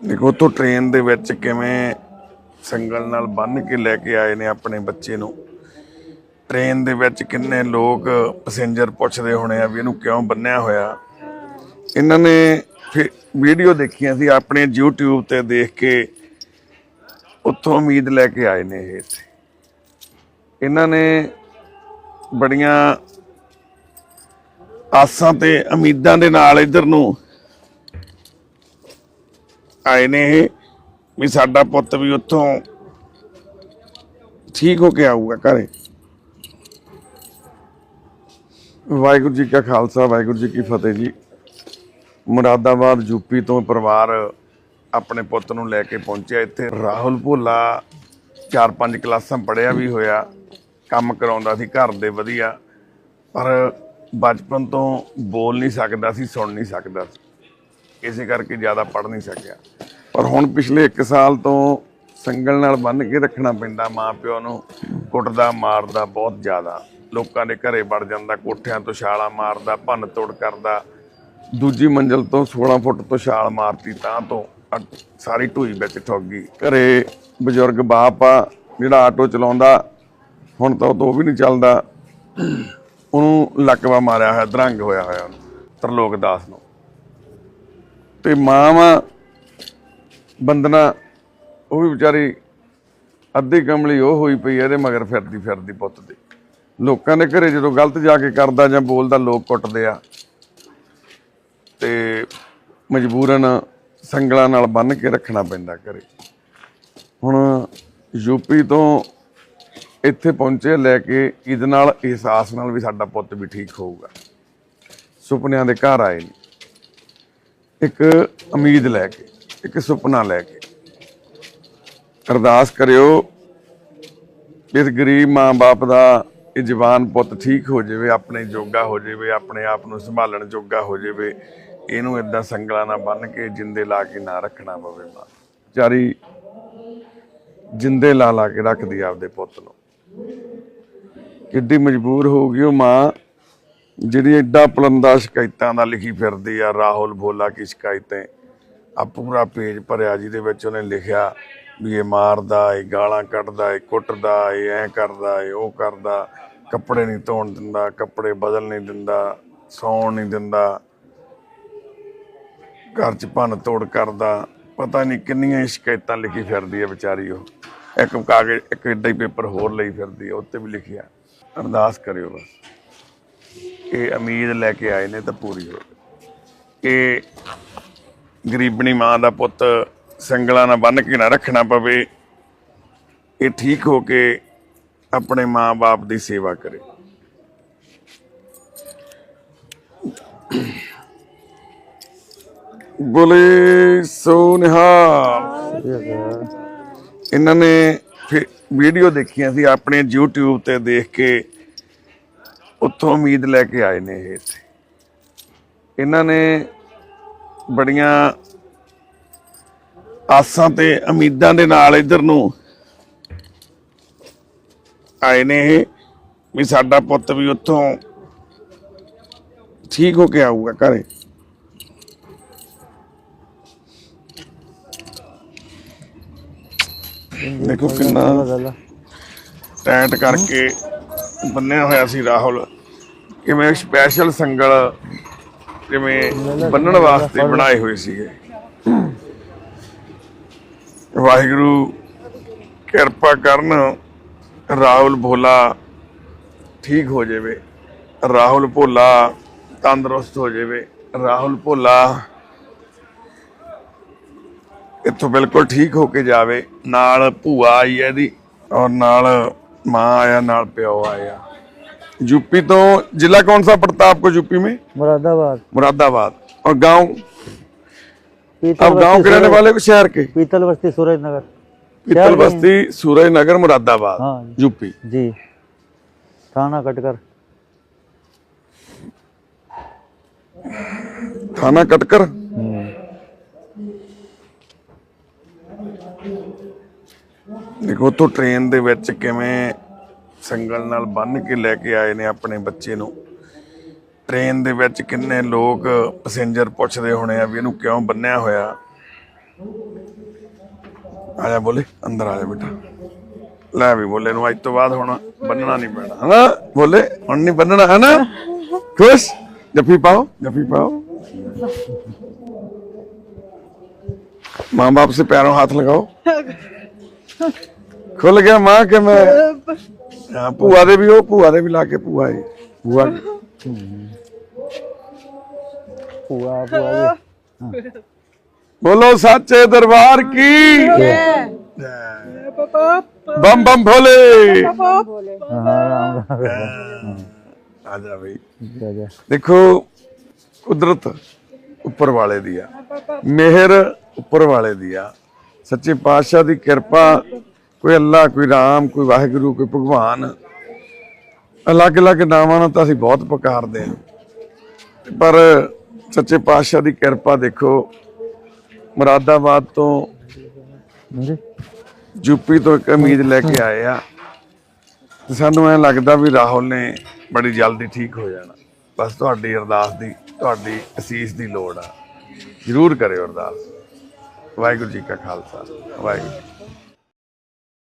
ਦੇਖੋ ਤੋਂ ਟ੍ਰੇਨ ਦੇ ਵਿੱਚ ਕਿਵੇਂ ਸੰਗਲ ਨਾਲ ਬੰਨ ਕੇ ਲੈ ਕੇ ਆਏ ਨੇ ਆਪਣੇ ਬੱਚੇ ਨੂੰ। ਟ੍ਰੇਨ ਦੇ ਵਿੱਚ ਕਿੰਨੇ ਲੋਕ ਪੈਸੇਂਜਰ ਪੁੱਛਦੇ ਹੋਣੇ ਆ ਵੀ ਇਹਨੂੰ ਕਿਉਂ ਬੰਨਿਆ ਹੋਇਆ। ਇਹਨਾਂ ਨੇ ਫਿਰ ਵੀਡੀਓ ਦੇਖੀਆਂ ਸੀ, ਆਪਣੇ YouTube ਤੇ ਦੇਖ ਕੇ ਉੱਥੋਂ ਉਮੀਦ ਲੈ ਕੇ ਆਏ ਨੇ ਇਹ ਇੱਥੇ। ਇਹਨਾਂ ਨੇ ਬੜੀਆਂ ਆਸਾਂ ਤੇ ਉਮੀਦਾਂ ਦੇ ਨਾਲ ਇੱਧਰ ਨੂੰ ਆਏ ਨੇ ਇਹ ਵੀ ਸਾਡਾ ਪੁੱਤ ਵੀ ਉੱਥੋਂ ਠੀਕ ਹੋ ਕੇ ਆਊਗਾ ਘਰੇ। ਵਾਹਿਗੁਰੂ ਜੀ ਕਾ ਖਾਲਸਾ, ਵਾਹਿਗੁਰੂ ਜੀ ਕੀ ਫਤਿਹ ਜੀ। ਮੁਰਾਦਾਬਾਦ ਯੂਪੀ ਤੋਂ ਪਰਿਵਾਰ ਆਪਣੇ ਪੁੱਤ ਨੂੰ ਲੈ ਕੇ ਪਹੁੰਚਿਆ ਇੱਥੇ। ਰਾਹੁਲ ਭੋਲਾ ਚਾਰ ਪੰਜ ਕਲਾਸਾਂ ਪੜਿਆ ਵੀ ਹੋਇਆ, ਕੰਮ ਕਰਾਉਂਦਾ ਸੀ, ਘਰ ਦੇ ਵਧੀਆ। ਪਰ ਬਚਪਨ ਤੋਂ ਬੋਲ ਨਹੀਂ ਸਕਦਾ ਸੀ, ਸੁਣ ਨਹੀਂ ਸਕਦਾ ਸੀ। ਇਸੇ ਕਰਕੇ ਜ਼ਿਆਦਾ ਪੜ ਨਹੀਂ ਸਕਿਆ। ਪਰ ਹੁਣ ਪਿਛਲੇ 1 ਸਾਲ ਤੋਂ ਸੰਗਲ ਨਾਲ ਬੰਨ ਕੇ ਰੱਖਣਾ ਪੈਂਦਾ, ਮਾਂ ਪਿਓ ਨੂੰ ਕੁੱਟਦਾ, ਮਾਰਦਾ ਬਹੁਤ ਜ਼ਿਆਦਾ। ਲੋਕਾਂ ਦੇ ਘਰੇ ਵੜ ਜਾਂਦਾ, ਕੋਠਿਆਂ ਤੋਂ ਛਾਲਾਂ ਮਾਰਦਾ, ਭੰਨ ਤੋੜ ਕਰਦਾ। ਦੂਜੀ ਮੰਜ਼ਲ ਤੋਂ 16 ਫੁੱਟ ਤੋਂ ਛਾਲ ਮਾਰਤੀ ਤਾਂ ਤੋਂ ਸਾਰੀ ਢੂਈ ਵਿੱਚ ਠੁੱਕ ਗਈ। ਘਰੇ ਬਜ਼ੁਰਗ ਬਾਪ ਆ, ਜਿਹੜਾ ਆਟੋ ਚਲਾਉਂਦਾ, ਹੁਣ ਤਾਂ ਉਹ ਵੀ ਨਹੀਂ ਚੱਲਦਾ। ਉਹਨੂੰ ਲੱਕਵਾ ਮਾਰਿਆ ਹੋਇਆ, ਦਰੰਗ ਹੋਇਆ ਹੋਇਆ ਉਹਨੂੰ, ਤਰਲੋਕ ਦਾਸ ਨੂੰ। ਤੇ ਮਾਂ ਬੰਦਨਾ ਉਹ ਵੀ ਵਿਚਾਰੀ ਅੱਧੀ ਕਮਲੀ ਉਹ ਹੋਈ ਪਈ ਆ, ਇਹਦੇ ਮਗਰ ਫਿਰਦੀ ਫਿਰਦੀ ਪੁੱਤ ਦੇ ਲੋਕਾਂ ਦੇ ਘਰੇ ਜਦੋਂ ਗਲਤ ਜਾ ਕੇ ਕਰਦਾ ਜਾਂ ਬੋਲਦਾ ਲੋਕ ਕੁੱਟਦੇ ਆ। ਤੇ ਮਜਬੂਰਨ ਸੰਗਲਾਂ ਨਾਲ ਬੰਨ ਕੇ ਰੱਖਣਾ ਪੈਂਦਾ ਘਰੇ। ਹੁਣ ਯੂਪੀ ਤੋਂ ਇੱਥੇ ਪਹੁੰਚੇ ਲੈ ਕੇ ਇਹਦੇ ਨਾਲ ਅਹਿਸਾਸ ਨਾਲ ਵੀ ਸਾਡਾ ਪੁੱਤ ਵੀ ਠੀਕ ਹੋਊਗਾ। ਸੁਪਨਿਆਂ ਦੇ ਘਰ ਆਏ ਨੇ। ਇੱਕ ਉਮੀਦ ਲੈ ਕੇ, ਇੱਕ ਸੁਪਨਾ ਲੈ ਕੇ। ਅਰਦਾਸ ਕਰਿਓ ਇਸ ਗਰੀਬ ਮਾਂ-ਬਾਪ ਦਾ ਇਹ ਜਵਾਨ ਪੁੱਤ ਠੀਕ ਹੋ ਜਾਵੇ, ਆਪਣੇ ਜੋਗਾ ਹੋ ਜਾਵੇ, ਆਪਣੇ ਆਪ ਨੂੰ ਸੰਭਾਲਣ ਜੋਗਾ ਹੋ ਜਾਵੇ। ਇਹਨੂੰ ਇਦਾਂ ਸੰਗਲਾਂ ਨਾਲ ਬੰਨ ਕੇ ਜਿੰਦੇ ਲਾ ਕੇ ਨਾ ਰੱਖਣਾ ਪਵੇ ਮਾਂ। ਵਿਚਾਰੀ ਜਿੰਦੇ ਲਾ ਲਾ ਕੇ ਰੱਖਦੀ ਆਪਦੇ ਪੁੱਤ ਨੂੰ। ਕਿੱਡੀ ਮਜਬੂਰ ਹੋ ਗਈ ਉਹ ਮਾਂ। ਜਿਹੜੀ ਐਡਾ ਪਲੰਦਾ ਸ਼ਿਕਾਇਤਾਂ ਦਾ ਲਿਖੀ ਫਿਰਦੀ ਆ, ਰਾਹੁਲ ਭੋਲਾ ਕੀ ਸ਼ਿਕਾਇਤਾਂ? ਆ ਪੂਰਾ ਪੇਜ ਭਰਿਆ ਜਿਹਦੇ ਵਿੱਚ ਉਹਨੇ ਲਿਖਿਆ ਵੀ ਇਹ ਮਾਰਦਾ, ਇਹ ਗਾਲਾਂ ਕੱਢਦਾ, ਇਹ ਕੁੱਟਦਾ, ਇਹ ਐ ਕਰਦਾ, ਇਹ ਉਹ ਕਰਦਾ, ਕੱਪੜੇ ਨਹੀਂ ਧੋਣ ਦਿੰਦਾ, ਕੱਪੜੇ ਬਦਲ ਨਹੀਂ ਦਿੰਦਾ, ਸੌਣ ਨਹੀਂ ਦਿੰਦਾ, ਘਰ 'ਚ ਭੰਨ ਤੋੜ ਕਰਦਾ, ਪਤਾ ਨਹੀਂ ਕਿੰਨੀਆਂ ਸ਼ਿਕਾਇਤਾਂ ਲਿਖੀ ਫਿਰਦੀ ਹੈ ਵਿਚਾਰੀ ਉਹ। ਇੱਕ ਕਾਗਜ਼, ਇੱਕ ਏਡਾ ਹੀ ਪੇਪਰ ਹੋਰ ਲਈ ਫਿਰਦੀ ਆ, ਉੱਤੇ ਵੀ ਲਿਖਿਆ। ਅਰਦਾਸ ਕਰਿਓ ਬਸ। ਇਹ ਉਮੀਦ ਲੈ ਕੇ ਆਏ ਨੇ ਤਾਂ ਪੂਰੀ ਹੋਵੇ ਇਹ ਗਰੀਬਣੀ ਮਾਂ ਦਾ ਪੁੱਤ ਸੰਗਲਾਂ ਨਾਲ ਬੰਨ ਕੇ ਨਾ ਰੱਖਣਾ ਪਵੇ, ਇਹ ਠੀਕ ਹੋ ਕੇ ਆਪਣੇ ਮਾਂ-ਬਾਪ ਦੀ ਸੇਵਾ ਕਰੇ। ਬੋਲੇ ਸੋ ਨਿਹਾਲ। ਇਹਨਾਂ ਨੇ ਫਿਰ ਵੀਡੀਓ ਦੇਖੀਆਂ ਸੀ ਆਪਣੇ YouTube ਤੇ ਦੇਖ ਕੇ ਉੱਥੋਂ ਉਮੀਦ ਲੈ ਕੇ ਆਏ ਨੇ ਇਹ ਇੱਥੇ। ਇਹਨਾਂ ਨੇ ਬੜੀਆਂ ਆਸਾਂ ਤੇ ਉਮੀਦਾਂ ਦੇ ਨਾਲ ਇੱਧਰ ਨੂੰ ਆਏ ਨੇ ਇਹ ਵੀ ਸਾਡਾ ਪੁੱਤ ਵੀ ਉੱਥੋਂ ਠੀਕ ਹੋ ਕੇ ਆਊਗਾ ਘਰੇ। ਦੇਖੋ ਕਿੰਨਾ ਟੈਟ ਕਰਕੇ ਬੰਨਿਆ ਹੋਇਆ ਸੀ ਰਾਹੁਲ। ਕਿਵੇਂ ਸਪੈਸ਼ਲ ਸੰਗਲ ਜਿਵੇਂ ਬੰਨਣ ਵਾਸਤੇ ਬਣਾਏ ਹੋਏ ਸੀਗੇ। ਵਾਹਿਗੁਰੂ ਕਿਰਪਾ ਕਰਨ ਰਾਹੁਲ ਭੋਲਾ ਠੀਕ ਹੋ ਜਾਵੇ। ਰਾਹੁਲ ਭੋਲਾ ਤੰਦਰੁਸਤ ਹੋ ਜਾਵੇ। ਰਾਹੁਲ ਭੋਲਾ ਇੱਥੋਂ ਬਿਲਕੁਲ ਠੀਕ ਹੋ ਕੇ ਜਾਵੇ। ਨਾਲ ਭੂਆ ਆਈ ਹੈ ਇਹਦੀ ਔਰ ਨਾਲ माँ आया नाड़ पे आया। यूपी तो जिला कौन सा पड़ता है आपको यूपी में? मुरादाबाद। मुरादाबाद। और गाँव? अब गाँव के रहने वाले शहर के? पीतल बस्ती सूरज नगर पीतल बस्ती सूरज नगर मुरादाबाद। हाँ, यूपी? जी। थाना कटकर। थाना कटकर? हम्म। ਦੇਖੋ ਤੋਂ ਟ੍ਰੇਨ ਦੇ ਵਿੱਚ ਕਿਵੇਂ ਸੰਗਲ ਨਾਲ ਬੰਨ ਕੇ ਲੈ ਕੇ ਆਏ ਨੇ ਆਪਣੇ ਬੱਚੇ ਨੂੰ। ਟ੍ਰੇਨ ਦੇ ਵਿੱਚ ਕਿੰਨੇ ਲੋਕ ਪੈਸੇਂਜਰ ਪੁੱਛਦੇ ਹੋਣੇ ਆ ਵੀ ਇਹਨੂੰ ਕਿਉਂ ਬੰਨਿਆ ਹੋਇਆ? ਆ ਬੋਲੇ, ਅੰਦਰ ਆ ਜਾ ਬੇਟਾ। ਲੈ ਵੀ ਬੋਲੇ ਨੂੰ ਅੱਜ ਤੋਂ ਬਾਅਦ ਹੁਣ ਬੰਨਣਾ ਨਹੀਂ ਪੈਣਾ। ਹਨਾ? ਬੋਲੇ, ਹੁਣ ਨਹੀਂ ਬੰਨਣਾ ਹਨਾ? ਖੁਸ਼? ਜੱਫੀ ਪਾਓ ਜੱਫੀ ਪਾਓ। ਮਾਂ ਬਾਪ ਸੇ ਪਿਆਰੋਂ ਹੱਥ ਲਗਾਓ। ਖੁੱਲ ਗਿਆ ਮਾਂ ਕਿ ਮੈਂ? ਹਾਂ, ਭੂਆ ਦੇ ਵੀ ਉਹ ਭੂਆ ਦੇ ਵੀ ਲਾ ਕੇ ਭੂਆ ਏ। ਭੂਆ ਭੂਆ ਭੂਆ ਬੋਲੋ ਸੱਚੇ ਦਰਬਾਰ ਕੀ? ਪਾਪਾ ਬੰਮ ਭੋਲੇ ਬਈ। ਦੇਖੋ ਕੁਦਰਤ ਉੱਪਰ ਵਾਲੇ ਦੀ ਆ। ਮਿਹਰ ਉੱਪਰ ਵਾਲੇ ਦੀ ਆ। ਸੱਚੇ ਪਾਤਸ਼ਾਹ ਦੀ ਕਿਰਪਾ ਕੋਈ ਅੱਲਾ ਕੋਈ ਰਾਮ ਕੋਈ ਵਾਹਿਗੁਰੂ ਕੋਈ ਭਗਵਾਨ। ਅਲੱਗ-ਅਲੱਗ ਨਾਵਾਂ ਨਾਲ ਤਾਂ ਅਸੀਂ ਬਹੁਤ ਪੁਕਾਰਦੇ ਹਾਂ। ਪਰ ਸੱਚੇ ਪਾਤਸ਼ਾਹ ਦੀ ਕਿਰਪਾ ਦੇਖੋ ਮੁਰਾਦਾਬਾਦ ਤੋਂ ਯੂਪੀ ਤੋਂ ਇੱਕ ਉਮੀਦ ਲੈ ਕੇ ਆਏ ਆ। ਤੇ ਸਾਨੂੰ ਐ ਲੱਗਦਾ ਵੀ ਰਾਹੁਲ ਨੇ ਬੜੀ ਜਲਦੀ ਠੀਕ ਹੋ ਜਾਣਾ। ਬਸ ਤੁਹਾਡੀ ਅਰਦਾਸ ਦੀ ਤੁਹਾਡੀ ਅਸੀਸ ਦੀ ਲੋੜ ਆ। ਜ਼ਰੂਰ ਕਰਿਓ ਅਰਦਾਸ। ਵਾਹਿਗੁਰੂ ਜੀ ਕਾ ਖਾਲਸਾ ਵਾਹਿਗੁਰੂ।